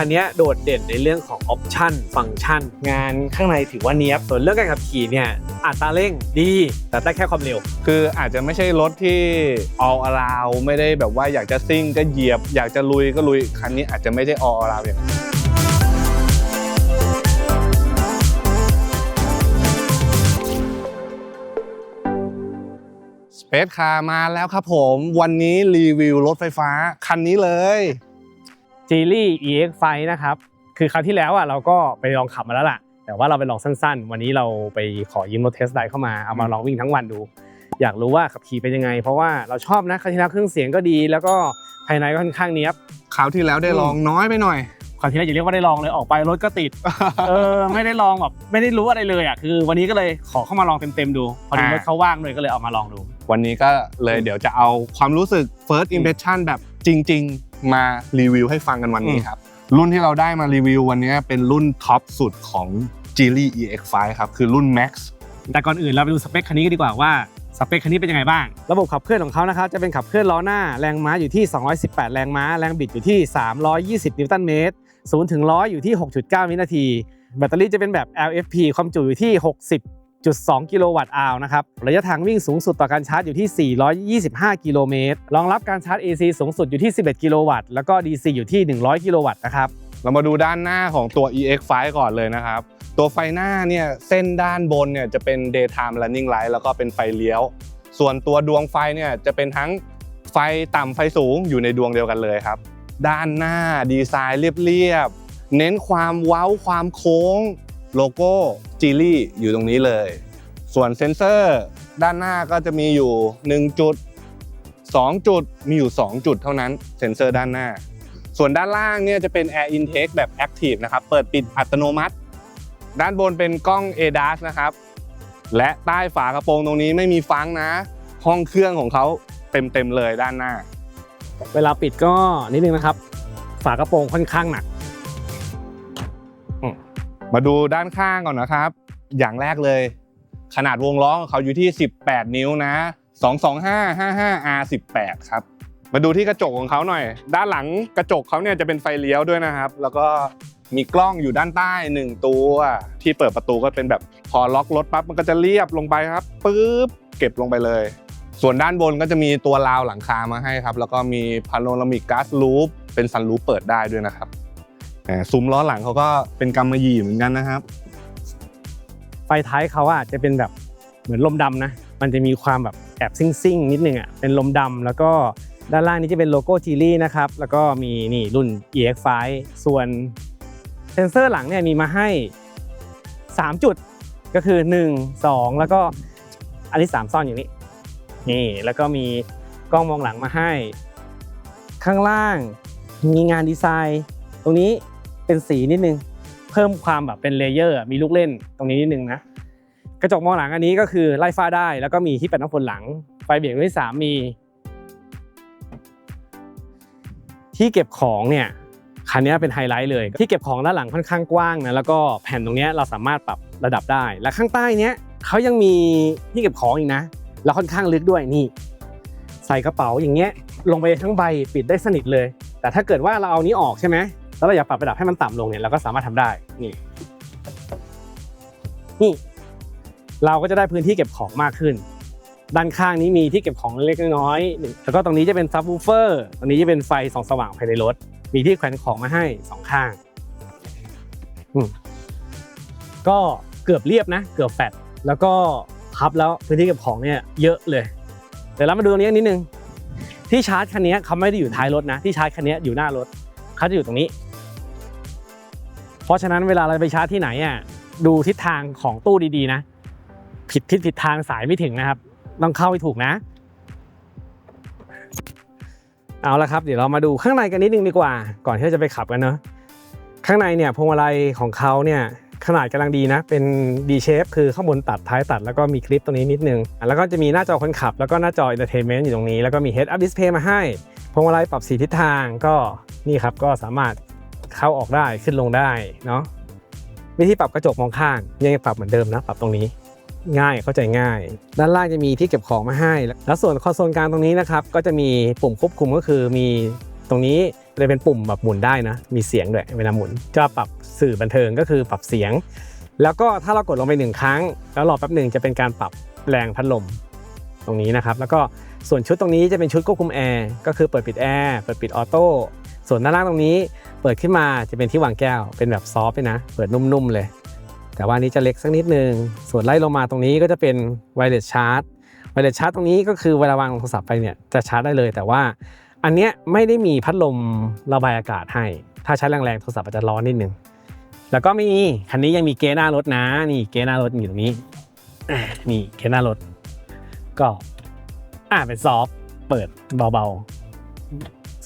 คันนี้โดดเด่นในเรื่องของออปชันฟังก์ชัน งานข้างในถือว่าเนี้ยบ ส่วนเรื่องการขับขี่เนี่ยอัตราเร่งดี แต่ได้แค่ความเร็ว คืออาจจะไม่ใช่รถที่ all around ไม่ได้แบบว่าอยากจะซิ่งก็เหยียบ อยากจะลุยก็ลุย คันนี้อาจจะไม่ได้ all around อย่างนั้นสเปซคาร์มาแล้วครับผม วันนี้รีวิวรถไฟฟ้า คันนี้เลย g e l y EX5 นะครับ คือคราวที่แล้วอะเราก็ไปลองขับมาแล้วล่ะ แต่ว่าเราไปลองสั้นๆ วันนี้เราไปขอยืมรถเทสไดเข้ามา เอามาลองวิ่งทั้งวันดู อยากรู้ว่าขับขี่เป็นยังไง เพราะว่าเราชอบนะคราวที่แล้วเครื่องเสียงก็ดี แล้วก็ภายในก็ค่อนข้างเนี้ยบ คราวที่แล้วได้ลองน้อยไปหน่อย คราวที่แล้วอย่าเรียกว่าได้ลองเลยออกไปรถก็ติด เออไม่ได้ลองแบบไม่ได้รู้อะไรเลยอะคือ วันนี้ก็เลยขอเข้ามาลองเต็มๆดู พอดีอ่ารถเขาว่างเลยก็เลยเอามาลองดู วันนี้ก็เลยเดี๋ยวจะเอาความรู้สึก first impression แบบจริง ๆ มารีวิวให้ฟังกันวันนี้ครับ รุ่นที่เราได้มารีวิววันนี้เป็นรุ่นท็อปสุดของ g e l y EX5 ครับ คือรุ่น Max แต่ก่อนอื่นเราไปดูสเปคคันนี้กันดีกว่าว่าสเปคคันนี้เป็นยังไงบ้าง ระบบขับเคลื่อนของเขานะครับจะเป็นขับเคลื่อนล้อหน้าแรงม้าอยู่ที่ 218 แรงม้า แรงบิดอยู่ที่ 320 นิวตันเมตร0ถึง100 อยู่ที่ 6.9 วินาที แบตเตอรี่จะเป็นแบบ LFP ความจุอยู่ที่ 60.2กิโลวัตต์อาวนะครับ ระยะทางวิ่งสูงสุดต่อการชาร์จอยู่ที่ 425 กิโลเมตร รองรับการชาร์จ AC สูงสุดอยู่ที่ 11 กิโลวัตต์ แล้วก็ DC อยู่ที่ 100 กิโลวัตต์นะครับ เรามาดูด้านหน้าของตัว EX5 ก่อนเลยนะครับ ตัวไฟหน้าเนี่ยเส้นด้านบนเนี่ยจะเป็น daytime running light แล้วก็เป็นไฟเลี้ยว ส่วนตัวดวงไฟเนี่ยจะเป็นทั้งไฟต่ำไฟสูงอยู่ในดวงเดียวกันเลยครับ ด้านหน้าดีไซน์เรียบๆเน้นความเว้าความโค้ง โลโก้จีลี่อยู่ตรงนี้เลย ส่วนเซ็นเซอร์ด้านหน้าก็จะมีอยู่ 1 จุด 2 จุดมีอยู่ 2 จุดเท่านั้นเซ็นเซอร์ด้านหน้า ส่วนด้านล่างเนี่ยจะเป็น Air Intake แบบ Active นะครับ เปิดปิดอัตโนมัติ ด้านบนเป็นกล้อง ADAS นะครับ และใต้ฝากระโปรงตรงนี้ไม่มีฟังนะ ห้องเครื่องของเขาเต็มๆเลยด้านหน้า เวลาปิดก็นิดนึงนะครับ ฝากระโปรงค่อนข้างหนัก มาดูด้านข้างก่อนนะครับ อย่างแรกเลย ขนาดวงล้อของเขาอยู่ที่ 18 นิ้วนะ 225 55 R18 ครับ มาดูที่กระจกของเขาหน่อย ด้านหลังกระจกเขาเนี่ยจะเป็นไฟเลี้ยวด้วยนะครับ แล้วก็มีกล้องอยู่ด้านใต้ 1 ตัว ที่เปิดประตูก็เป็นแบบพอล็อกรถปั๊บมันก็จะเรียบลงไปครับปึ๊บเก็บลงไปเลย ส่วนด้านบนก็จะมีตัวราวหลังคามาให้ครับ แล้วก็มีพาโนรามิกกาซลูปเป็นซันลูปเปิดได้ด้วยนะครับ ซุ้มล้อหลังเขาก็เป็นกำมะหยี่เหมือนกันนะครับ ไฟท้ายเขาอะจะเป็นแบบเหมือนลมดำนะ มันจะมีความแบบแอบซิ่งซิ่งๆนิดนึงอะ เป็นลมดำแล้วก็ด้านล่างนี้จะเป็นโลโก้จีลี่นะครับ แล้วก็มีนี่รุ่น EX5 ส่วนเซนเซอร์หลังเนี่ยมีมาให้ 3 จุดก็คือ 1 2 แล้วก็อันที่3ซ่อนอยู่นี่นี่แล้วก็มีกล้องมองหลังมาให้ ข้างล่างมีงานดีไซน์ ตรงนี้ เป็นสีนิดนึง เพิ่มความแบบเป็นเลเยอร์มีลูกเล่นตรงนี้นิดนึงนะกระจกมองหลังอันนี้ก็คือไล่ฟ้าได้ แล้วก็มีที่ปัดน้ำฝนหลัง ไฟเบรกรุ่นที่สามมี ที่เก็บของเนี่ยคันนี้เป็นไฮไลท์เลย ที่เก็บของด้านหลังค่อนข้างกว้างนะแล้วก็แผ่นตรงนี้เราสามารถปรับระดับได้ และข้างใต้เนี้ยเขายังมีที่เก็บของอีกนะ แล้วค่อนข้างลึกด้วยนี่ ใส่กระเป๋าอย่างเงี้ยลงไปทั้งใบปิดได้สนิทเลย แต่ถ้าเกิดว่าเราเอานี้ออกใช่ไหม แล้วเราอยากปรับระดับให้มันต่ำลงเนี่ยเราก็สามารถทำได้นี่นี่เราก็จะได้พื้นที่เก็บของมากขึ้น ด้านข้างนี้มีที่เก็บของเล็กน้อยแล้วก็ตรงนี้จะเป็นซับวูเฟอร์ตรงนี้จะเป็นไฟส่องสว่างภายในรถ มีที่แขวนของมาให้สองข้างอืมก็เกือบเรียบนะ เกือบแฟดแล้วก็พับแล้วพื้นที่เก็บของเนี่ยเยอะเลย เดี๋ยวเรามาดูตรงนี้นิดนึงที่ชาร์จคันนี้เขาไม่ได้อยู่ท้ายรถนะ ที่ชาร์จคันนี้อยู่หน้ารถเขาจะอยู่ตรงนี้ เพราะฉะนั้นเวลาเราไปชาร์จที่ไหนอะดูทิศทางของตู้ดีๆนะ ผิดทิศผิดทางสายไม่ถึงนะครับ ต้องเข้าให้ถูกนะ เอาละครับ เดี๋ยวเรามาดูข้างในกันนิดนึงดีกว่า ก่อนที่จะไปขับกันเนอะข้างในเนี่ยพวงมาลัยของเขาเนี่ยขนาดกำลังดีนะ เป็น D shape คือข้างบนตัดท้ายตัด แล้วก็มีคลิปตรงนี้นิดนึง แล้วก็จะมีหน้าจอคนขับ แล้วก็หน้าจอ entertainment อยู่ตรงนี้ แล้วก็มี head up display มาให้ พวงมาลัยปรับสีทิศทางก็นี่ครับก็สามารถ เข้าออกได้ขึ้นลงได้เนาะวิธีปรับกระจกมองข้างยังปรับเหมือนเดิมนะปรับตรงนี้ ง่ายเข้าใจง่าย ด้านล่างจะมีที่เก็บของมาให้ แล้วส่วนคอนโซลกลางตรงนี้นะครับก็จะมีปุ่มควบคุมก็คือมีตรงนี้จะเป็นปุ่มแบบหมุนได้นะ มีเสียงด้วยเวลาหมุน จะปรับสื่อบันเทิงก็คือปรับเสียง แล้วก็ถ้าเรากดลงไปหนึ่งครั้ง แล้วรอแป๊บหนึ่งจะเป็นการปรับแรงพัดลมตรงนี้นะครับ แล้วก็ส่วนชุดตรงนี้จะเป็นชุดควบคุมแอร์ก็คือเปิดปิดแอร์เปิดปิดออโต้ ส่วนด้านล่างตรงนี้เปิดขึ้นมาจะเป็นที่วางแก้ว เป็นแบบซอฟต์เลยนะ เปิดนุ่มๆเลย แต่ว่านี้จะเล็กสักนิดนึง ส่วนไล่ลงมาตรงนี้ก็จะเป็นไวเลสชาร์จไวเลสชาร์จตรงนี้ก็คือเวลาวางโทรศัพท์ไปเนี่ยจะชาร์จได้เลย แต่ว่าอันเนี้ยไม่ได้มีพัดลมระบายอากาศให้ ถ้าใช้แรงๆโทรศัพท์อาจจะร้อนนิดนึง แล้วก็มีคันนี้ยังมีเกยร์หน้ารถนะ นี่เกยร์หน้ารถอยู่ตรงนี้ นี่เกยร์หน้ารถ ก็อ่าเป็นซอฟต์เปิดเบาๆ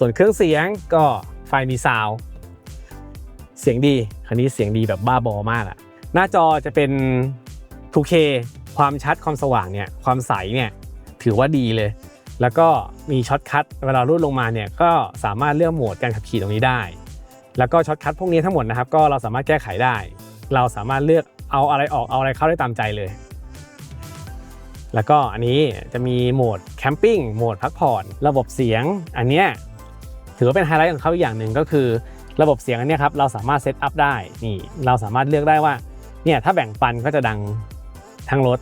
ส่วนเครื่องเสียงก็ไฟมีซาวเสียงดีคันนี้เสียงดีแบบบ้าบอมากอะหน้าจอจะเป็น 2K ความชัดความสว่างเนี่ยความใสเนี่ยถือว่าดีเลย แล้วก็มีช็อตคัทเวลารูดลงมาเนี่ยก็สามารถเลือกโหมดการขับขี่ตรงนี้ได้ แล้วก็ช็อตคัทพวกนี้ทั้งหมดนะครับก็เราสามารถแก้ไขได้ เราสามารถเลือกเอาอะไรออกเอาอะไรเข้าได้ตามใจเลย แล้วก็อันนี้จะมีโหมดแคมปิ้งโหมดพักผ่อน ระบบเสียง อันเนี้ย ถือว่าเป็นไฮไลท์ของเขาอีกอย่างหนึ่งก็คือ ระบบเสียงอันเนี้ยครับเราสามารถเซตอัพได้นี่เราสามารถเลือกได้ว่าเนี่ยถ้าแบ่งปันก็จะดังทั้งรถ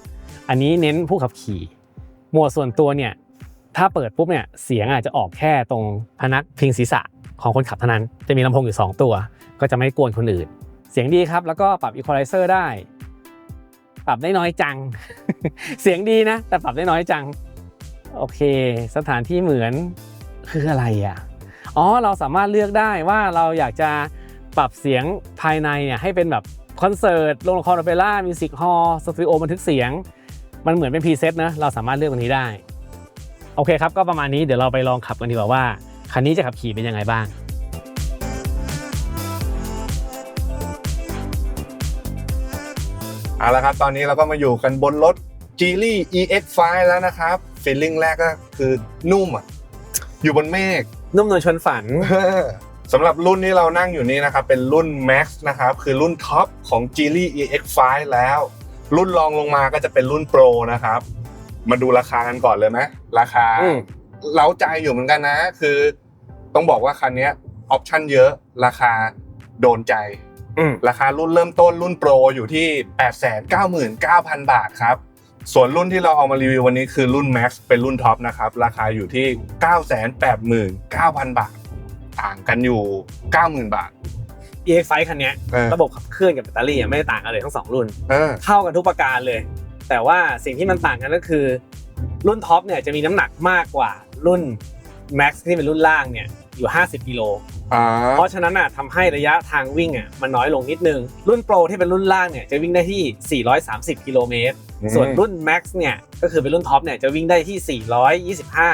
อันนี้เน้นผู้ขับขี่หมดส่วนตัวเนี่ยถ้าเปิดปุ๊บเนี่ยเสียงอาจจะออกแค่ตรงพนักพิงศีรษะของคนขับเท่านั้น จะมีลำโพงอยู่ 2 ตัว ก็จะไม่กวนคนอื่น เสียงดีครับ แล้วก็ปรับอีควอไลเซอร์ได้ ปรับได้น้อยจัง เสียงดีนะ แต่ปรับได้น้อยจัง โอเค สถานที่เหมือนคืออะไรอะ อ๋อเราสามารถเลือกได้ว่าเราอยากจะปรับเสียงภายในเนี่ยให้เป็นแบบคอนเสิร์ตโรงละครโอเปร่ามิวสิกฮอลล์สตูดิโอบันทึกเสียง มันเหมือนเป็นพรีเซตนะเราสามารถเลือกตรงนี้ได้ โอเคครับ ก็ประมาณนี้เดี๋ยวเราไปลองขับกันดีกว่าว่าคันนี้จะขับขี่เป็นยังไงบ้างเอาละครับ ตอนนี้เราก็มาอยู่กันบนรถ g e e l y EX5 แล้วนะครับฟีลลิ่งแรกก็คือนุ่มอะ อยู่บนเมฆนุ่มนวลชวนฝัน สำหรับรุ่นที่เรานั่งอยู่นี้นะครับ เป็นรุ่น Max นะครับ คือรุ่นท็อปของ g e e l y EX5 แล้ว รุ่นรองลงมาก็จะเป็นรุ่น Pro นะครับ มาดูราคากันก่อนเลยไหมราคาอืม เล้าใจอยู่เหมือนกันนะ คือต้องบอกว่าคันเนี้ยออปชั่นเยอะราคาโดนใจ อืม ราคารุ่นเริ่มต้นรุ่นโปรอยู่ที่ 899,000 บาทครับ ส่วนรุ่นที่เราเอามารีวิววันนี้คือรุ่น Max เป็นรุ่นท็อปนะครับ ราคาอยู่ที่ 989,000 บาท ต่างกันอยู่ 90,000 บาท EX5 คันเนี้ยเออ ระบบขับเคลื่อนกับแบตเตอรี่อะไม่ได้ต่างกันเลยทั้งสองรุ่น เออ เท่ากันทุกประการเลย แต่ว่าสิ่งที่มันต่างกันก็คือ รุ่นท็อปเนี่ยจะมีน้ำหนักมากกว่ารุ่น Max ที่เป็นรุ่นล่างเนี่ยอยู่ 50กิโล อ่า เพราะฉะนั้นอะทำให้ระยะทางวิ่งอะมันน้อยลงนิดนึง รุ่นโปรที่เป็นรุ่นล่างเนี่ยจะวิ่งได้ที่ 430 กิโลเมตร ส่วนรุ่น Max เนี่ยก็คือเป็นรุ่นท็อปเนี่ยจะวิ่งได้ที่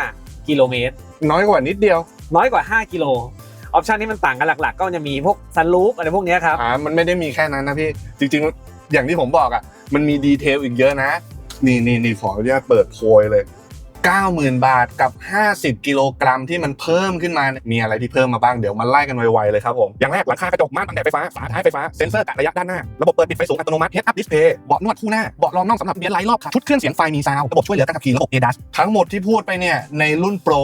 425 กิโลเมตร น้อยกว่านิดเดียว น้อยกว่า 5 กิโล ออปชันที่มันต่างกันหลัก ๆ ก็จะมีพวกซันรูฟอะไรพวกเนี้ยครับ อ่า มันไม่ได้มีแค่นั้นนะพี่ จริง ๆ อย่างที่ผมบอกอะ มันมีดีเทลอีกเยอะนะ นี่นี่นี่ขออนุญาตเปิดโพยเลย 90,000 บาทกับ 50 กิโลกรัมที่มันเพิ่มขึ้นมาเนี่ยมีอะไรที่เพิ่มมาบ้างเดี๋ยวมาไล่กันไวๆเลยครับผมอย่างแรกหลังคากระจกม่านกันแดดไฟฟ้าฝาท้ายไฟฟ้าเซ็นเซอร์กะระยะด้านหน้าระบบเปิดปิดไฟสูงอัตโนมัติ Head Up Display เบาะนวดคู่หน้าเบาะรองน่องสำหรับเบียร์ไลท์รอบคันชุดเครื่องเสียงไฟมีซาวด์ระบบช่วยเหลือการขับขี่ระบบ ADAS ทั้งหมดที่พูดไปเนี่ยในรุ่นโปร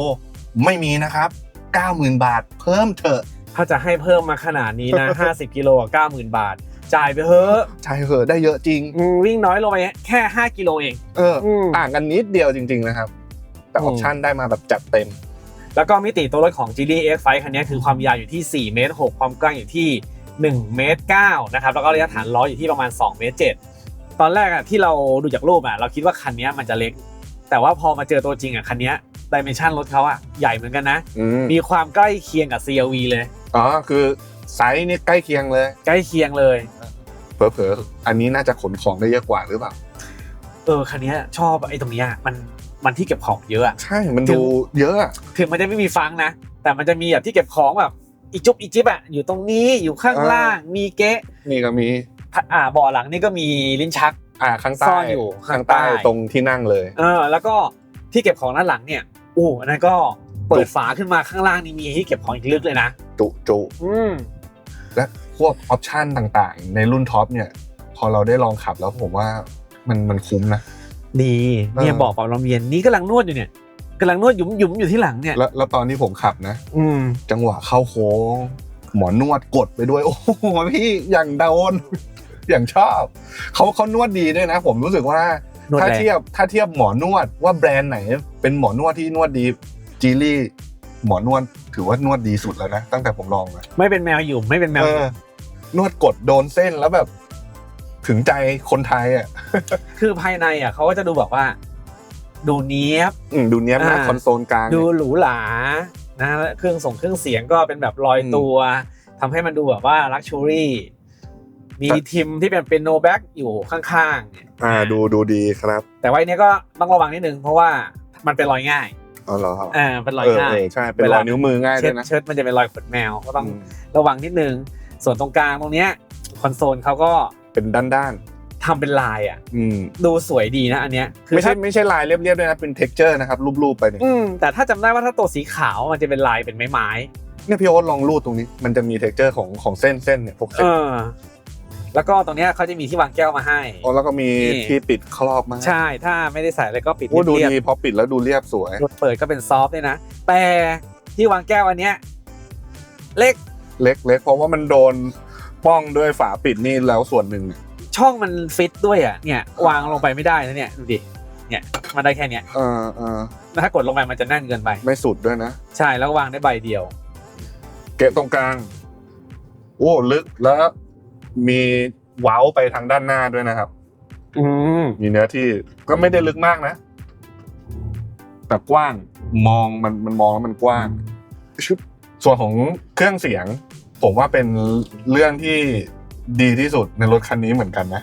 ไม่มีนะครับ90,000 บาท เพิ่มเถอะถ้าจะให้เพิ่มมาขนาดนี้นะ 50 กิโลกับ90,000 บาท จ่ายไปเถอะใช่เหอะได้เยอะจริงอืมวิ่งน้อยลงไปแค่ 5 กิโลเอง เอออืมต่างกันนิดเดียวจริง ๆ นะครับ แต่ออือมปชั่นได้มาแบบจัดเต็ม แล้วก็มิติตัวรถของ g d X5 คันนี้คือความยาวอยู่ที่4เมตร6ความกว้างอยู่ที่1เมตร9นะครับแล้วก็ระยะฐานล้ออยู่ที่ประมาณ2เมตร7ตอนแรกอะที่เราดูจากรูปอะเราคิดว่าคันนี้มันจะเล็ก แต่ว่าพอมาเจอตัวจริงอะคันนี้ดิเมนชันรถเขาอะใหญ่เหมือนกันนะอืมมีความใกล้เคียงกับ CRV เลย อ๋อ คือไซส์นี่ใกล้เคียงเลย ใกล้เคียงเลย เผลอๆ อันนี้น่าจะขนของได้เยอะกว่าหรือเปล่า เออ คันนี้ชอบไอ้ตรงเนี้ยมัน มันที่เก็บของเยอะอะใช่มันดูเยอะอะถึงมันจะไม่มีฟังก์นะ แต่มันจะมีแบบที่เก็บของแบบอีจุ๊บอีจิ๊บอะอยู่ตรงนี้อยู่ข้างล่างมีเก๊ะนี่ก็มีอ่าเบาะหลังนี่ก็มีลิ้นชักอ่าข้างซ่ใต้อนอยู่ข้างใต้ข้างใต้ตรงที่นั่งเลยเออแล้วก็ที่เก็บของด้านหลังเนี่ยอู้อันนั้นก็เปิดฝาขึ้นมาข้างล่างนี่มีที่เก็บของอีกลึกเลยนะจุจุอืมและพวกออปชั่นต่างๆ ในรุ่นท็อปเนี่ย พอเราได้ลองขับแล้วผมว่ามันมันคุ้มนะ ดีเนี่ยเออบอกกับลมเย็นนี่กำลังนวดอยู่เนี่ยกำลังนวดหยุมหยุมๆอยู่ที่หลังเนี่ยแล้วแล้วตอนที่ผมขับนะ อืมจังหวะเข้าโค้งหมอนวดกดไปด้วย โอ้โหพี่อย่างโดนอย่างชอบเขาเขานวดดีด้วยนะ ผมรู้สึกว่านวดถ้าแรงเทียบถ้าเทียบหมอนวดว่าแบรนด์ไหน เป็นหมอนวดที่นวดดีจีลี่หมอนวดถือว่านวดดีสุดแล้วนะตั้งแต่ผมลองมาไม่เป็นแมวหยุมไม่เป็นแมวเออนวดกดโดนเส้นแล้วแบบ ถึงใจคนไทยอะ คือภายในอะเขาก็จะดูแบบว่า ดูเนี้ยบอืมดูเนี้ยบนะอ่าคอนโซลกลาง ดูเนี่ยหรูหรานะแล้วเครื่องส่งเครื่องเสียงก็เป็นแบบลอยอืมตัวทำให้มันดูแบบว่าลักชัวรี่มีทิมที่เป็นเป็นโนแบ็กอยู่ข้างๆเนี่ยอ่าดูดูดีครับ แต่ว่าอันเนี้ยก็ต้องระวังนิดนึง เพราะว่ามันเป็นรอยง่ายอ๋อเหรออ่าเป็นรอยเออง่าเอยอใช่เป็นรอยนิ้วมือง่ายเชิด้ดวยนะเชิดมันจะเป็นรอยขนแมวก็ต้องอืมระวังนิดนึง ส่วนตรงกลางตรงเนี้ยคอนโซลเขาก็ เป็นด้านด้านทำเป็นลายอะ ๆอืมดูสวยดีนะอันเนี้ยคือไม่ใช่ถ้าไม่ใช่ลายเรียบๆด้วยนะเป็น t e x t อร์นะครับรูปๆไปเนี่ยอืมแต่ถ้าจำได้ว่าถ้าตัวสีขาวมันจะเป็นลายเป็นไม้ไม้เนี่ยพี่โอ๊ตลองรูดตรงนี้ มันจะมี t e x t อร์ของของเส้นเส้นเนี่ยพวกๆเส้เอนอ แล้วก็ตรงเนี้ยเขาจะมีที่วางแก้วมาให้ อ๋อแล้วก็มีนี่ ที่ปิดครอบมาใช่ถ้าไม่ได้ใส่อะไรก็ปิดโอ้ดูเรียบดีพอปิดแล้วดูเรียบสวย ๆเปิดก็เป็นซอฟต์ด้วยนะ แต่ที่วางแก้วอันเนี้ยเล็ก เล็กเล็กเพราะว่ามันโดน ป้องด้วยฝาปิดนี่แล้วส่วนหนึ่งเนี่ยช่องมันฟิตด้วยอะเนี่ยวางลงไปไม่ได้นะเนี่ยดูดิเนี่ยมันได้แค่เนี้ยเออเออถ้ากดลงไปมันจะแน่นเกินไปไม่สุดด้วยนะ ใช่แล้ววางได้ใบเดียว เกะตรงกลาง โอ้ลึกแล้วมีเว้าไปทางด้านหน้าด้วยนะครับ อืมมีเนื้อที่ก็ไม่ได้ลึกมากนะ แต่กว้างมองมันมันมองแล้วมันกว้างชุดส่วนของเครื่องเสียง ผมว่าเป็นเรื่องที่ดีที่สุดในรถคันนี้เหมือนกันนะ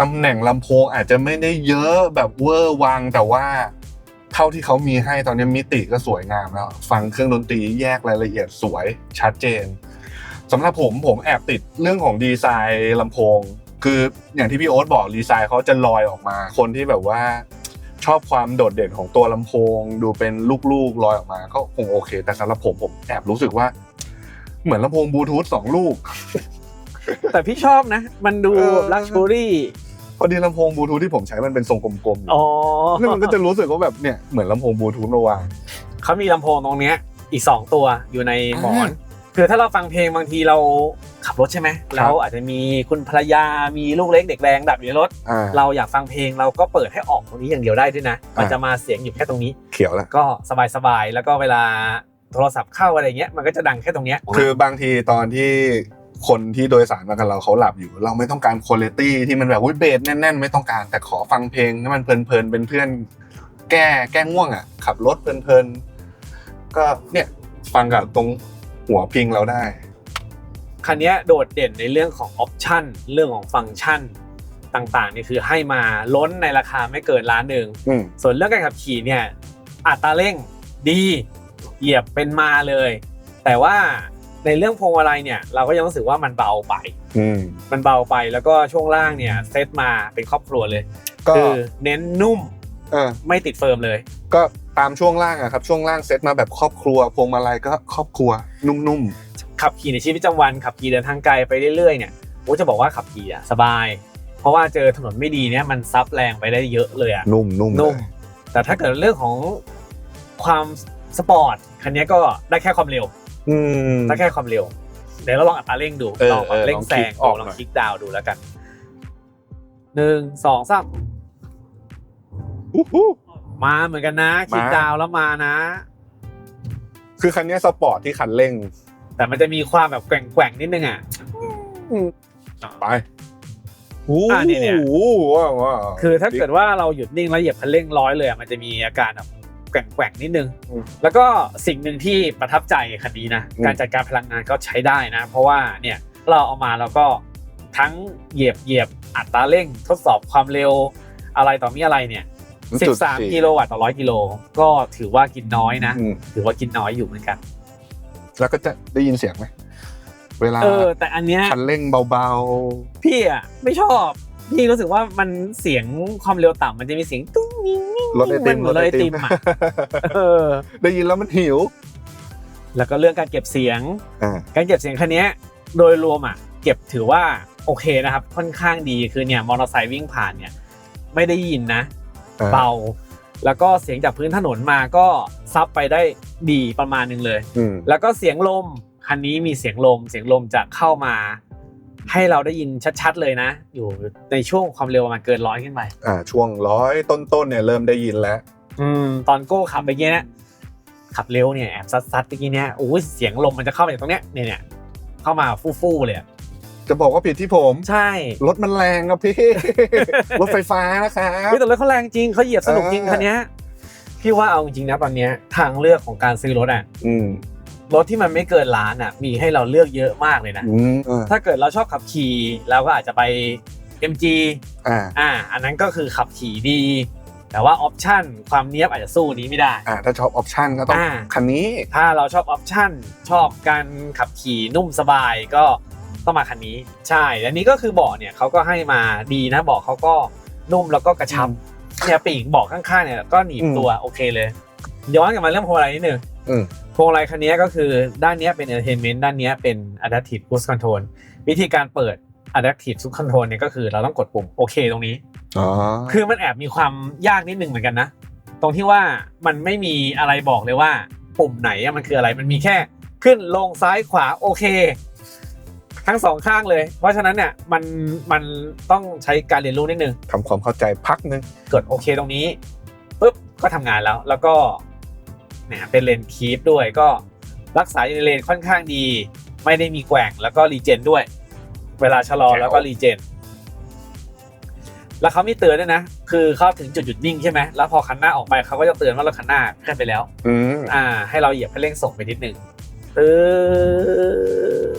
ตำแหน่งลำโพงอาจจะไม่ได้เยอะแบบเวอร์วังแต่ว่า เท่าที่เขามีให้ตอนนี้มิติก็สวยงามแล้ว ฟังเครื่องดนตรีแยกรายละเอียดสวยชัดเจนสำหรับผมผมแอบติดเรื่องของดีไซน์ลำโพง คืออย่างที่พี่โอ๊ตบอกดีไซน์เขาจะลอยออกมา คนที่แบบว่าชอบความโดดเด่นของตัวลำโพง ดูเป็นลูกๆลอยออกมาก็คงโอเค แต่สำหรับผมผมแอบรู้สึกว่า เหมือนลำโพงบลูทูธสองลูก แต่พี่ชอบนะ มันดูเออ ลักชัวรี่ พอดีลำโพงบลูทูธที่ผมใช้มันเป็นทรงกลมๆอยู่อ๋อแล้วมันก็จะรู้สึกว่าแบบเนี่ยเหมือนลำโพงบลูทูธมาวางเขามีลำโพงตรงเนี้ย อีกสองตัวอยู่ในหมอนอ่คือถ้าเราฟังเพลงบางทีเราขับรถใช่ไหมแล้วอาจจะมีคุณภรรยามีลูกเล็กเด็กแรงดับอยู่ในรถ อ่า เราอยากฟังเพลงเราก็เปิดให้ออกตรงนี้อย่างเดียวได้ด้วยนะ มันอ่า จะมาเสียงอยู่แค่ตรงนี้ เขียวแล้วก็สบายๆ แล้วก็เวลา โทรศัพท์เข้าอะไรเงี้ยมันก็จะดังแค่ตรงเนี้ยคือบางทีตอนที่คนที่โดยสารมากับเราเขาหลับอยู่ เราไม่ต้องการคุณภาพที่มันแบบวิเบสแน่นๆ ไม่ต้องการแต่ขอฟังเพลงให้มันเพลินๆเป็นเพื่อน แก้แก้ง่วงอะขับรถเพลินๆก็เนี่ยฟังกับตรงหัวพิงเราได้คันเนี้ยโดดเด่นในเรื่องของออปชันเรื่องของฟังก์ชันต่างๆนี่คือให้มาล้นในราคาไม่เกินล้านหนึ่งอืมส่วนเรื่องการขับขี่เนี่ยอัตราเร่งดี เหยียบเป็นมาเลย แต่ว่าในเรื่องพวงมาลัยเนี่ยเราก็ยังรู้สึกว่ามันเบาไป อืม มันเบาไปแล้วก็ช่วงล่างเนี่ยเซตมาเป็นครอบครัวเลยก็คือเน้นนุ่มเออไม่ติดเฟิร์มเลย ก็ตามช่วงล่างอะครับช่วงล่างเซตมาแบบครอบครัว พวงมาลัยก็ครอบครัว นุ่มขับขี่ในชีวิตประจำวันขับขี่เดินทางไกลไปเรื่อยๆเนี่ยโอ้จะบอกว่าขับขี่อะสบาย เพราะว่าเจอถนนไม่ดีเนี่ยมันซับแรงไปได้เยอะเลยอะๆนุ่มนุ่มนุ่มเลยแต่ถ้าเกิดเรื่องของความ สปอร์ตคันนี้ก็ได้แค่ความเร็วอืมได้แค่ความเร็ว เดี๋ยวเราลองอัตราเร่งดูเออลองแบบเร่งเออลองแซคลิงกออกลองหน่อย คลิกดาวน์ดูแล้วกันหนึ่งสองสามอู้หู มาเหมือนกันนะคลิกมา ดาวน์แล้วมานะ คือคันเนี้ยสปอร์ตที่คันเร่งแต่มันจะมีความแบบแกว่งๆนิดนึงอะ ไปโอ้อะเนี่ยเนี่ย โหว้าวว้าวคือถ้าเกิดว่าเราหยุดนิ่งแล้วเหยียบคันเร่งร้อยเลยอะมันจะมีอาการแบบ แกว่งๆนิดนึง อืม แล้วก็สิ่งหนึ่งที่ประทับใจคันนี้นะ อืม การจัดการพลังงานก็ใช้ได้นะ เพราะว่าเนี่ยเราเอามาเราก็ทั้งเหยียบเหยียบอัตราเร่งทดสอบความเร็วอะไรต่อมีอะไรเนี่ยจุดสี่13 กิโลวัตต์ต่อร้อยกิโล ก็ถือว่ากินน้อยนะ อืมถือว่ากินน้อยอยู่เหมือนกัน แล้วก็จะได้ยินเสียงไหม เวลาเออ แต่อันเนี้ยคันเร่งเบาพี่อะไม่ชอบ พี่รู้สึกว่ามันเสียงความเร็วต่ำมันจะมีเสียงตุ้งนิ้งนิ้งๆ รถไอติมนเหมือนรถไอติมอะเออได้ยินแล้วมันหิว แล้วก็เรื่องการเก็บเสียงอ่าการเก็บเสียงคันเนี้ยโดยรวมอะ เก็บถือว่าโอเคนะครับ ค่อนข้างดีคือเนี่ยมอเตอร์ไซค์วิ่งผ่านเนี่ย ไม่ได้ยินนะอ่าเบา แล้วก็เสียงจากพื้นถนนมาก็ซับไปได้ดีประมาณหนึงเลยอืมแล้วก็เสียงลมคันนี้มีเสียงลม เสียงลมจะเข้ามา ให้เราได้ยินชัดๆเลยนะ อยู่ในช่วงความเร็วประมาณเกินร้อยขึ้นไปอ่าช่วงร้อยต้นๆเนี่ยเริ่มได้ยินแล้ว อืมตอนโก้ขับไปเงี้ยนะขับเร็วเนี่ยแอบซัดๆไปกี้เนี่ยโอ้ยเสียงลมมันจะเข้ามาจากตรงเนี้ยเนี่ยเนี่ยเข้ามาฟู่ๆเลยอะจะบอกว่าผิดที่ผม ใช่รถมันแรงครับพี่รถไฟฟ้านะครับเฮ้ยแต่รถเขาแรงจริงเขาเหยียบสนุกจริงเออคันเนี้ยพี่ว่าเอาจริงๆนะตอนเนี้ยทางเลือกของการซื้อรถอะอืม รถที่มันไม่เกินล้านอะมีให้เราเลือกเยอะมากเลยนะ อืมเออถ้าเกิดเราชอบขับขี่เราก็อาจจะไป MG อ่าอ่าอันนั้นก็คือขับขี่ดี แต่ว่าออปชั่นความเนี้ยบอาจจะสู้นี้ไม่ได้ อ่าถ้าชอบออปชั่นก็ต้องอ่า คันนี้ ถ้าเราชอบออปชั่นชอบการขับขี่นุ่มสบายก็ต้องมาคันนี้ ใช่และนี้ก็คือเบาะเนี่ยเขาก็ให้มาดีนะเบาะเขาก็นุ่มแล้วก็กระชับเนี่ยปีกเบาะข้างๆเนี่ยก็หนีบอืมตัวโอเคเลย ย้อนกลับมาเรื่องพวงมาลัยนิดนึง อืม พวงมาลัยคันนี้ก็คือด้านเนี้ยเป็น entertainment ด้านเนี้ยเป็น adaptive cruise control วิธีการเปิด adaptive cruise control เนี่ยก็คือเราต้องกดปุ่มโอเคตรงนี้ อ๋อคือมันแอบมีความยากนิดนึงเหมือนกันนะ ตรงที่ว่ามันไม่มีอะไรบอกเลยว่าปุ่มไหนอะมันคืออะไรมันมีแค่ขึ้นลงซ้ายขวาโอเค ทั้งสองข้างเลย เพราะฉะนั้นเนี่ยมันมันต้องใช้การเรียนรู้นิดนึง ทำความเข้าใจพักนึง กดโอเคตรงนี้ปุ๊บก็ทำงานแล้ว แล้วก็เนี่ยเป็นเลนคีฟด้วยก็รักษาอยู่ในเลนค่อนข้างดี ไม่ได้มีแกว่งแล้วก็รีเจนด้วย เวลาชะลอแจ๋วแล้วก็รีเจน แล้วเขามีเตือนด้วยนะ คือเข้าถึงจุดหยุดนิ่งใช่ไหมแล้วพอคันหน้าออกไปเขาก็จะเตือนว่ารถคันหน้าขึ้นไปแล้วอืมอ่า ให้เราเหยียบคันเร่งส่งไปนิดนึงตื้อ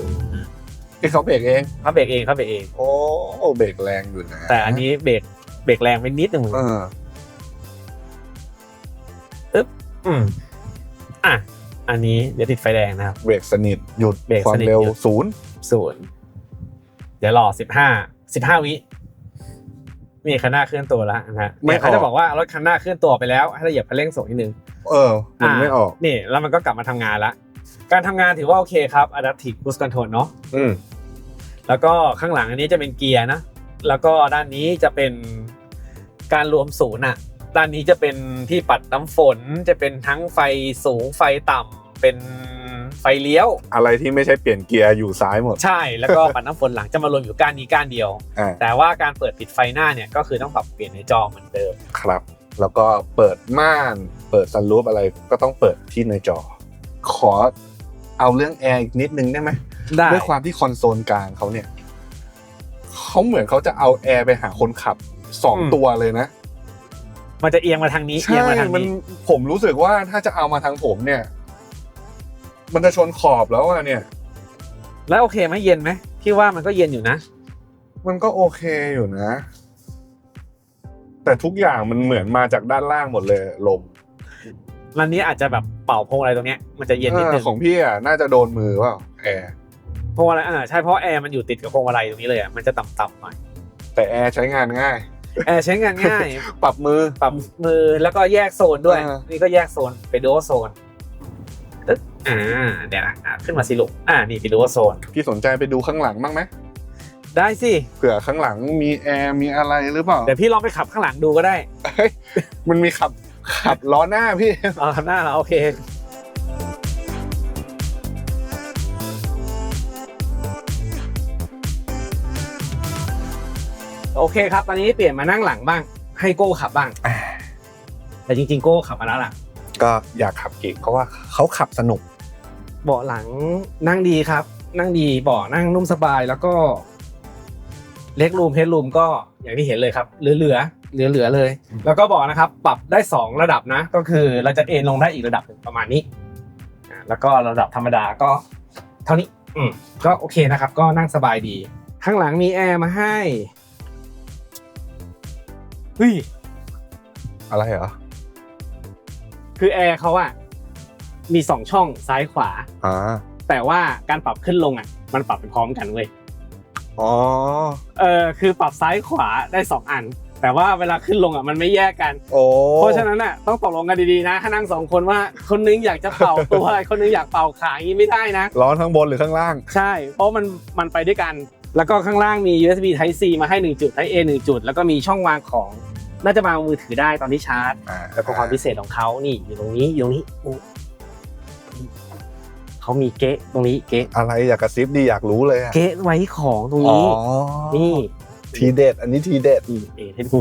ที่เขาเบรกเองเขาเบรกเองเขาเบรกเอง โอ้เบรกแรงอยู่นะ แต่อันนี้เบรกเบรกแรงไปนิดนึงเอออืม อะอันนี้เดี๋ยวติดไฟแดงนะครับ เบรกสนิทหยุดเบรกควาสมนิทเร็วหยุด ศูนย์ศูนย์เดี๋ยวรอสิบห้าสิบห้าวินี่คันหน้าเคลื่อนตัวแล้วนะฮะเนี่ยเขาจะบอกว่ารถคันหน้าเคลื่อนตัวไปแล้วให้เราเหยียบคันเร่งส่งนิดนึง เออมันไม่ออก นี่แล้วมันก็กลับมาทำงานละการทำงานถือว่าโอเคครับ adaptive cruise control เนาะอืมแล้วก็ข้างหลังอันนี้จะเป็นเกียร์นะ แล้วก็ด้านนี้จะเป็นการรวมศูนย์อะ ด้านนี้จะเป็นที่ปัดน้ำฝนจะเป็นทั้งไฟสูงไฟต่ำเป็นไฟเลี้ยว อะไรที่ไม่ใช่เปลี่ยนเกียร์อยู่ซ้ายหมด ใช่แล้วก็ปัดน้ำฝนหลังจะมารวมอยู่ก้านนี้ก้านเดียวอ่าแต่ว่าการเปิดปิดไฟหน้าเนี่ยก็คือต้องปรับเปลี่ยนในจอเหมือนเดิมครับ แล้วก็เปิดม่าน เปิดซันรูฟอะไรก็ต้องเปิดที่ในจอ ขอเอาเรื่องแอร์อีกนิดนึงได้ไหมได้ด้วยความที่คอนโซลกลางเขาเนี่ยเขาเหมือนเขาจะเอาแอร์ไปหาคนขับสองตัวเลยนะ มันจะเอียงมาทางนี้เอียงมาทางมันนี้ผมรู้สึกว่าถ้าจะเอามาทางผมเนี่ย มันจะชนขอบแล้วอะเนี่ย แล้วโอเคไหมเย็นไหมพี่ว่ามันก็เย็นอยู่นะ มันก็โอเคอยู่นะ แต่ทุกอย่างมันเหมือนมาจากด้านล่างหมดเลยลมร้านนี้อาจจะแบบเป่าพวงอะไรตรงเนี้ยมันจะเย็นนิดนึเอองของพี่อะน่าจะโดนมือเปล่าแอร์พวงอะไรอ่าใช่เพราะแอร์มันอยู่ติดกับพวงมาลัยตรงนี้เลยอะมันจะต่ำๆหน่อยแต่แอร์ใช้งานง่าย แอร์ใช้งานง่าย ปรับมือปรับมือแล้วก็แยกโซนด้วย อ่านี่ก็แยกโซนไปดูโซนตึ๊ดอ่าเดี๋ยวนะอะขึ้นมาสิลูกอ่านี่ไปดูโซน พี่สนใจไปดูข้างหลังบ้างไหมได้สิเผื่อข้างหลังมีแอร์มีอะไรหรือเปล่าเดี๋ยวพี่ลองไปขับข้างหลังดูก็ได้เฮ้ยมันมีขับขับล้อหน้าพี่เอาข้างหน้าแล้วโอเค โอเคครับ ตอนนี้เปลี่ยนมานั่งหลังบ้าง ให้โก้ขับบ้างอ่าแต่จริงๆโก้ขับมาแล้วล่ะก็อยากขับอีกเพราะว่าเขาขับสนุก เบาะหลังนั่งดีครับ นั่งดีเบาะนั่งนุ่มสบายแล้วก็เล็กรูมเฮดรูมก็อย่างที่เห็นเลยครับ เหลือเหลือเหลือเหลือๆเลย แล้วก็เบอกนะครับ ปรับได้ 2 ระดับนะ ก็คือเราจะเอนลงได้อีกระดับหนึ่งประมาณนี้อ่าแล้วก็ระดับธรรมดาก็เท่านี้ อืมก็โอเคนะครับ ก็นั่งสบายดี ข้างหลังมีแอร์มาให้ เฮ้ย อะไรเหรอ คือแอร์เขาอะมีสองช่องซ้ายขวา อ่า แต่ว่าการปรับขึ้นลงอะมันปรับไปพร้อมกันเว้ย อ๋อ เออคือปรับซ้ายขวาได้สองอัน แต่ว่าเวลาขึ้นลงอะมันไม่แยกกัน โอ้เพราะฉะนั้นอะต้องตกลงกันดีๆนะถ้านั่งสองคนว่าคนนึงอยากจะเป่าตัว คนนึงอยากเป่าขาอย่างนี้ไม่ได้นะ ร้อนข้างบนหรือข้างล่าง ใช่ เพราะมันมันไปด้วยกัน แล้วก็ข้างล่างมี USB Type C มาให้ 1 จุด Type A 1 จุด แล้วก็มีช่องวางของ น่าจะวางมือถือได้ตอนที่ชาร์จ อ่าแล้วก็ความพิเศษของเขานี่อยู่ตรงนี้อยู่ตรงนี้โอ้เขามีเก๊ะตรงนี้เก๊ะอะไรอยากกระซิบดีอยากรู้เลยอะเก๊ะไว้ของตรงอ๋อนี้ นี่ทีเด็ดอันนี้ทีเด็ดนี่เอให้ดู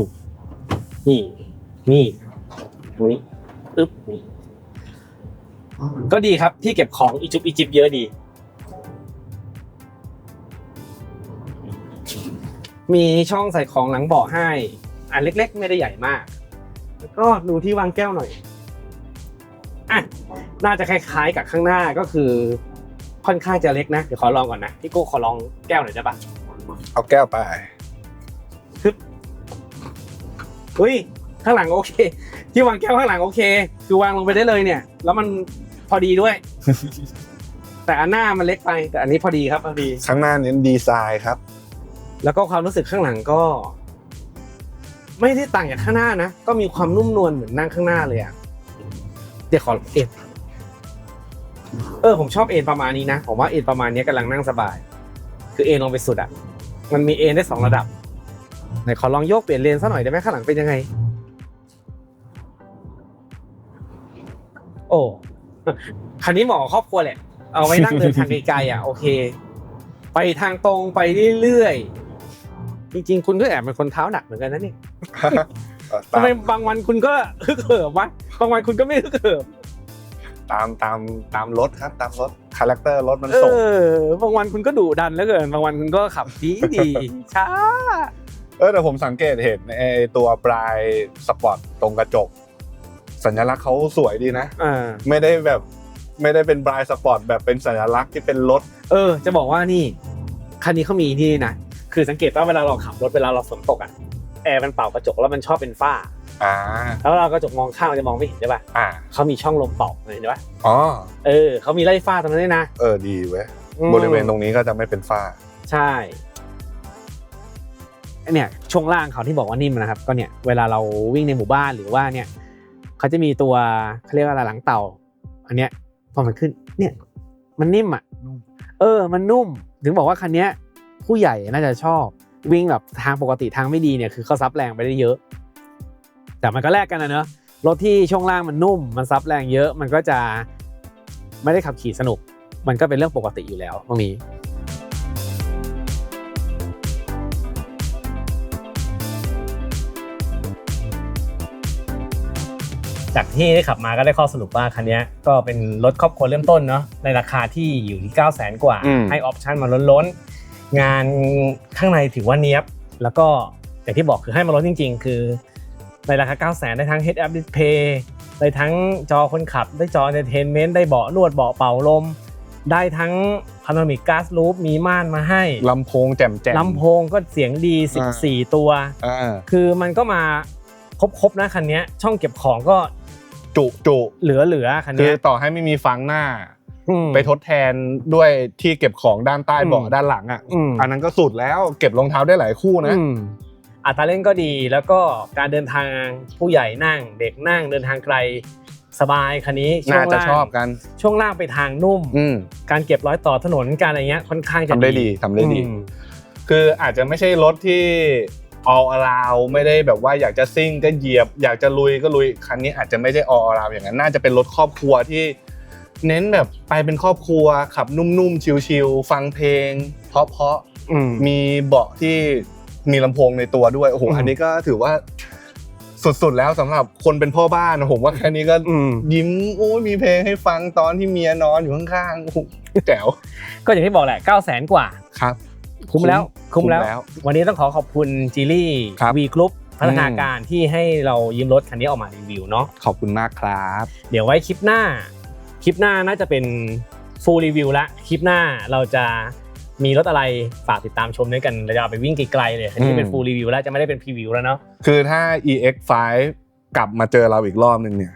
นี่นี่ตรงนี้อึ๊บนี่ก็ดีครับที่เก็บของอีจุบอีจิบเยอะดี มีช่องใส่ของหลังเบาะให้ อันเล็กๆ ไม่ได้ใหญ่มาก แล้วก็ดูที่วางแก้วหน่อยอะน่าจะคล้ายๆกับข้างหน้าก็คือค่อนข้างจะเล็กนะเดี๋ยวขอลองก่อนนะพี่โก้ขอลองแก้วหน่อยได้ปะเอาแก้วไปอุ้ยข้างหลังโอเค ที่วางแก้วข้างหลังโอเค คือวางลงไปได้เลยเนี่ย แล้วมันพอดีด้วย แต่อันหน้ามันเล็กไป แต่อันนี้พอดีครับพอดี ข้างหน้าเน้นดีไซน์ครับ แล้วก็ความรู้สึกข้างหลังก็ ไม่ได้ต่างจากข้างหน้านะ ก็มีความนุ่มนวลเหมือนนั่งข้างหน้าเลยอะเดี๋ยวขอเอ็นเออผมชอบเอ็นประมาณนี้นะ ผมว่าเอ็นประมาณนี้กำลังนั่งสบาย คือเอ็นลงไปสุดอะมันมีเอ็นได้สองระดับไหนขอลองโยกเปลี่ยนเลนซะหน่อยได้ไหมข้างหลังเป็นยังไง โอ้คันนี้เหมาะครอบครัวแหละ เอาไว้นั่งเดินทางไกลๆอะ โอเค ไปทางตรงไปเรื่อยๆ จริงๆ คุณก็แอบเป็นคนเท้าหนักเหมือนกันนะเนี่ยทำไมบางวันคุณก็ฮึกเหิมวะบางวันคุณก็ไม่ฮึกเหิมตามตามตามรถครับ ตามรถคาแรคเตอร์รถมันเอส่งอบางวันคุณก็ดุดันแล้วเกิน บางวันคุณก็ขับดีดีๆช้าเออแต่ผมสังเกตเห็นไอ้ตัวปลายสปอร์ตตรงกระจก สัญลักษณ์เขาสวยดีนะอ่าไม่ได้แบบไม่ได้เป็นปลายสปอร์ตแบบเป็นสัญลักษณ์ที่เป็นรถ เออ จะบอกว่านี่ คันนี้เขามีนี่นะ คือสังเกตว่าเวลาเราขับรถเวลาเราฝนตกอะแอร์มันเป่ากระจกแล้วมันชอบเป็นฝ้า อ่า แล้วเรากระจกมองข้างมันจะมองไม่เห็นใช่ป่ะอ่าเขามีช่องลมเป่าเห็นป่ะอ๋อเออเขามีไล่ฝ้าตรงนั้นด้วยนะเออดีเว้ยอืมบริเวณตรงนี้ก็จะไม่เป็นฝ้า ใช่อันเนี่ยช่วงล่างเขาที่บอกว่านิ่มนะครับ ก็เนี่ยเวลาเราวิ่งในหมู่บ้านหรือว่าเนี่ยเขาจะมีตัวเขาเรียกว่าอะไรหลังเต่า อันเนี้ยพอมันขึ้นเนี่ยมันนิ่มอะนุ่มเออ มันนุ่ม ถึงบอกว่าคันเนี้ย ผู้ใหญ่น่าจะชอบวิ่งแบบทางปกติทางไม่ดีเนี่ยคือเขาซับแรงไปได้เยอะ แต่มันก็แลกกันนะเนอะรถที่ช่วงล่างมันนุ่ม มันซับแรงเยอะมันก็จะไม่ได้ขับขี่สนุก มันก็เป็นเรื่องปกติอยู่แล้วตรงนี้จากที่ได้ขับมาก็ได้ข้อสรุปว่าคันเนี้ยก็เป็นรถครอบครัวเริ่มต้นเนาะในราคาที่อยู่ที่ 9 0 0 0 0 0 กว่าอืมให้ออปชันมาล้นๆ งานข้างในถือว่าเนี้ยบ แล้วก็อย่างที่บอกคือให้มาล้นจริง ๆ คือในราคา9 0 0 0 0 0ได้ทั้ง Head Up Display ได้ทั้งจอคนขับ ได้จอ Entertainment ได้เบาะนวดเบาะเป่าลม ได้ทั้ง Panoramic Glass Roof มีม่านมาให้ลำโพงแจ่มแจ่มลำโพงก็เสียงดี 14 ตัวอ่าคือมันก็มาครบๆนะคันเนี้ยช่องเก็บของก็จุจุเหลือๆคันคืเนี้อยต่อให้ไม่มีฟังหน้าม ไปทดแทนด้วยที่เก็บของด้านใต้เบาะอืมด้านหลังอะอืมอันนั้นก็สุดแล้วเก็บรองเท้าได้หลายคู่นะอืมอัตราเร่งก็ดีแล้วก็การเดินทางผู้ใหญ่นั่ง เด็กนั่งเดินทางไกลสบายคันนี้ช่วน่างจะล่างชอบกัน ช่วงล่างไปทางนุ่มอืมการเก็บร้อยต่อถนนการอะไรเงี้ยค่อนข้างจะทำได้ดีทำได้ดีอืมคืออาจจะไม่ใช่รถที่ all around ไม่ได้แบบว่าอยากจะซิ่งก็เหยียบ อยากจะลุยก็ลุยคันนี้อาจจะไม่ได้ all around อย่างนั้นน่าจะเป็นรถครอบครัวที่ เน้นแบบไปเป็นครอบครัวขับนุ่มๆ ชิลๆฟังเพลง เพราะๆอืมมีเบาะที่มีลำโพงในตัวด้วยโอ้โหอืม อันนี้ก็ถือว่าสุดๆแล้วสำหรับคนเป็นพ่อบ้านนะผมว่าแค่นี้ก็อืม ยิ้มโอ้ยมีเพลงให้ฟังตอนที่เมียนอนอยู่ข้างๆโอ้โหแจ๋วก็อย่างที่บอกแหละ9 0 0 0 0 0กว่า ครับ คุ้มแล้ว คุ้คุ้มมแล้วแล้ว วันนี้ต้องขอขอบคุณจีลี่ครับวีกรุ๊ปพัฒนาการที่ให้เรายืมรถคันนี้ออกมารีวิวเนาะขอบคุณมากครับ เดี๋ยวไว้คลิปหน้า คลิปหน้าน่าจะเป็น full review ละคลิปหน้าเราจะมีรถอะไรฝากติดตามชมด้วยกันเราจะเอาไปวิ่งไกลๆเลยอันนี้เป็นอืม full review แล้วจะไม่ได้เป็น preview แล้วเนาะคือถ้า EX5 กลับมาเจอเราอีกรอบหนึ่งเนี่ย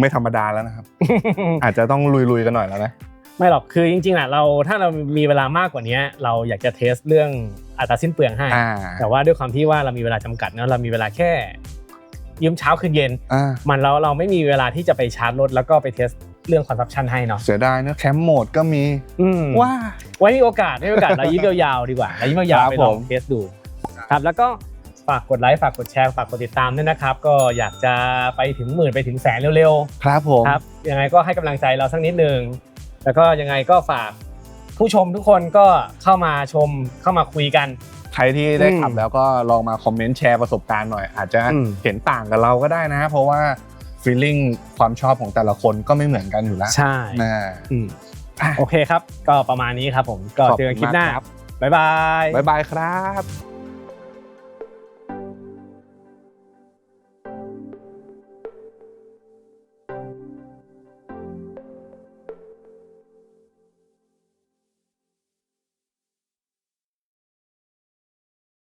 ไม่ธรรมดาแล้วนะครับ อาจจะต้องลุยๆกันหน่อยแล้วนะไม่หรอกคือจริงๆอะเราถ้าเรามีเวลามากกว่านี้เราอยากจะเทสเรื่องอัตราสิ้นเปลืองให้อ่าแต่ว่าด้วยความที่ว่าเรามีเวลาจำกัดเนาะเรามีเวลาแค่ยืมเช้าคืนเย็นอ่ามันเราเราไม่มีเวลาที่จะไปชาร์จรถแล้วก็ไปเทส เรื่องคอนซัพชันให้เนาะเสียดายนะแคมป์โหมดก็มีอืมว่าไว้มีโอกาสไว้มีโอกาสเรายิ้มยาวๆดีกว่าเรายิ้มยาวๆครับไปลองผม เทสดูครับแล้วก็ฝากกดไลค์ฝากกดแชร์ฝากกดติดตามด้วยนะครับ ก็อยากจะไปถึงหมื่นไปถึงแสนเร็วครับผม ๆครับยังไงก็ให้กำลังใจเราสักนิดนึงแล้วก็ยังไงก็ฝากผู้ชมทุกคนก็เข้ามาชมเข้ามาคุยกัน ใครที่ได้อืมขับแล้วก็ลองมาคอมเมนต์แชร์ประสบการณ์หน่อย อาจจะอืม เห็นต่างกับเราก็ได้นะ เพราะว่า ฟีลลิ่งความชอบของแต่ละคนก็ไม่เหมือนกันอยู่แล้วใช่นะอืมอะ โอเคครับ ก็ประมาณนี้ครับผม ก็เจอกันคลิปหน้า ขอบคุณมากครับ บ๊ายบาย บ๊ายบายครับ